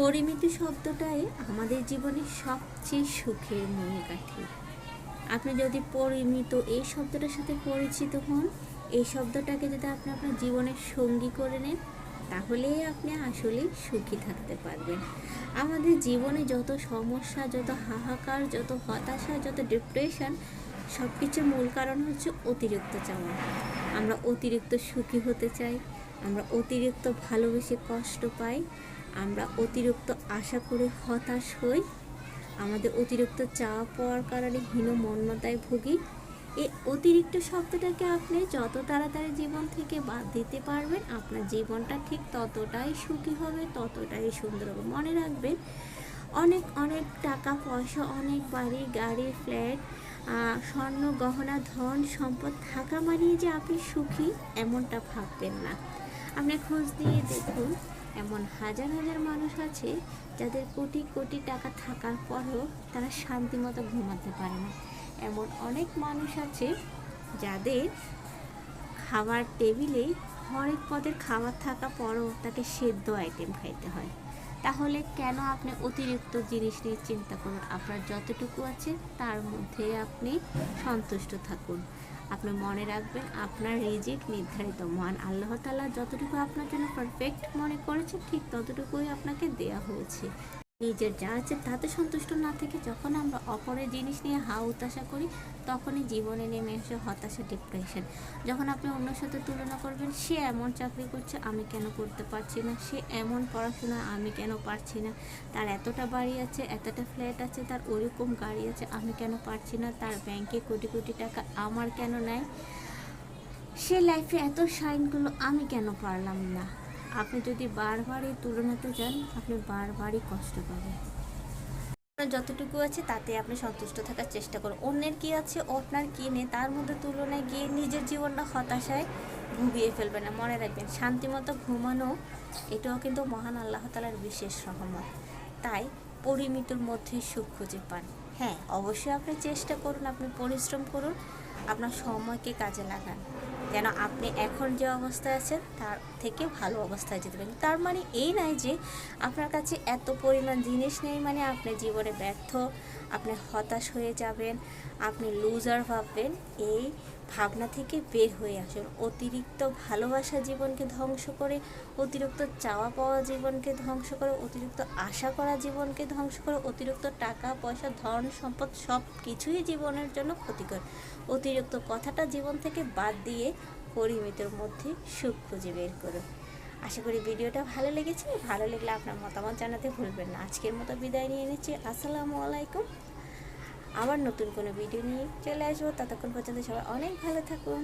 পরিমিতি শব্দটাই আমাদের জীবনের সবচেয়ে সুখের মূলকাঠি আপনি যদি পরিমিত এই শব্দটার সাথে পরিচিত হন, এই শব্দটাকে যদি আপনি আপনার জীবনের সঙ্গী করে নেন তাহলেই আপনি আসলে সুখী থাকতে পারবেন। আমাদের জীবনে যত সমস্যা, যত হাহাকার, যত হতাশা, যত ডিপ্রেশন সব কিছুর মূল কারণ হচ্ছে অতিরিক্ত চাওয়া। আমরা অতিরিক্ত সুখী হতে চাই, আমরা অতিরিক্ত ভালোবেসে কষ্ট পাই আমরা অতিরিক্ত আশা করে হতাশ হই। আমাদের অতিরিক্ত চাওয়া পাওয়ার কারণে হীন মন্যতায় ভুগি। এই অতিরিক্ত শব্দটাকে আপনি যত তাড়াতাড়ি জীবন থেকে বাদ দিতে পারবেন, আপনার জীবনটা ঠিক ততটাই সুখী হবে, ততটাই সুন্দর হবে। মনে রাখবেন, অনেক অনেক টাকা পয়সা, অনেক বাড়ি, গাড়ি, ফ্ল্যাট স্বর্ণ, গহনা, ধন, সম্পদ থাকা মানিয়ে যে আপনি সুখী, এমনটা ভাববেন না। আপনি খোঁজ দিয়ে দেখুন এমন হাজার হাজার মানুষ আছে যাদের কোটি কোটি টাকা থাকার পরেও তারা শান্তিমতো ঘুমাতে পারে না। এমন অনেক মানুষ আছে যাদের খাবার টেবিলে হরেক পদের খাবার থাকা পরও তাকে সেদ্ধ আইটেম খাইতে হয়। তাহলে কেন আপনি অতিরিক্ত জিনিস নিয়ে চিন্তা করুন? আপনার যতটুকু আছে, তার মধ্যে আপনি সন্তুষ্ট থাকুন। আপনি মনে রাখবেন, আপনার রিজিক নির্ধারিত। মহান আল্লাহ তালা যতটুকু আপনার জন্য পারফেক্ট মনে করেছে ঠিক ততটুকুই আপনাকে দেয়া হয়েছে। নিজের যা আছে তাতে সন্তুষ্ট না থেকে যখন আমরা অপরের জিনিস নিয়ে হা হতাশা করি, তখনই জীবনে নেমে আসে হতাশা ডিপ্রেশন যখন আপনি অন্যের সাথে তুলনা করবেন, সে এমন চাকরি করছে, আমি কেন করতে পারছি না? সে এমন পড়াশোনা, আমি কেন পারছি না? তার এতটা বাড়ি আছে, এতটা ফ্ল্যাট আছে, তার ওরকম গাড়ি আছে, আমি কেন পারছি না? তার ব্যাংকে কোটি কোটি টাকা আমার কেন নেয় সে লাইফে এত সাইনগুলো আমি কেন পারলাম না? আপনি যদি বারবারই তুলনাতে যান, আপনি বারবারই কষ্ট পাবেন। আপনার যতটুকু আছে, তাতে আপনি সন্তুষ্ট থাকার চেষ্টা করুন। অন্যের কি আছে, আপনার কি নেই, তার মধ্যে তুলনায় গিয়ে নিজের জীবনটা হতাশায় ভুগিয়ে ফেলবেন না। মনে রাখবেন, শান্তিমতো ঘুমানো, এটাও কিন্তু মহান আল্লাহ তালার বিশেষ রহমত। তাই পরিমিতর মধ্যে সুখ খুঁজে পান। হ্যাঁ অবশ্যই আপনি চেষ্টা করুন, আপনি পরিশ্রম করুন, আপনার সময়কে কাজে লাগান। যেন আপনি এখন যে অবস্থায় আছেন, তার থেকে ভালো অবস্থায় যেতে পারেন। তার মানে এই নয় যে আপনার কাছে এত পরিমাণ জিনিস নেই মানে আপনি জীবনে ব্যর্থ, আপনি হতাশ হয়ে যাবেন, আপনি লুজার ভাববেন, এই ভাবনা থেকে বের হয়ে আসুন অতিরিক্ত ভালোবাসা জীবনকে ধ্বংস করে, অতিরিক্ত চাওয়া পাওয়া জীবনকে ধ্বংস করে, অতিরিক্ত আশা করা জীবনকে ধ্বংস করে, অতিরিক্ত টাকা, পয়সা, ধন, সম্পদ সব কিছুই জীবনের জন্য ক্ষতিকর। অতিরিক্ত কথাটা জীবন থেকে বাদ দিয়ে পরিমিতের মধ্যে সুখ খুঁজে বের করুন আশা করি ভিডিওটা ভালো লেগেছে। ভালো লাগলে আপনার মতামত জানাতে ভুলবেন না। আজকের মতো বিদায় নিয়ে নিচ্ছি। আসসালামু আলাইকুম। আবার নতুন কোনো ভিডিও নিয়ে চলে আসব। ততক্ষণ পর্যন্ত সবাই অনেক ভালো থাকুন।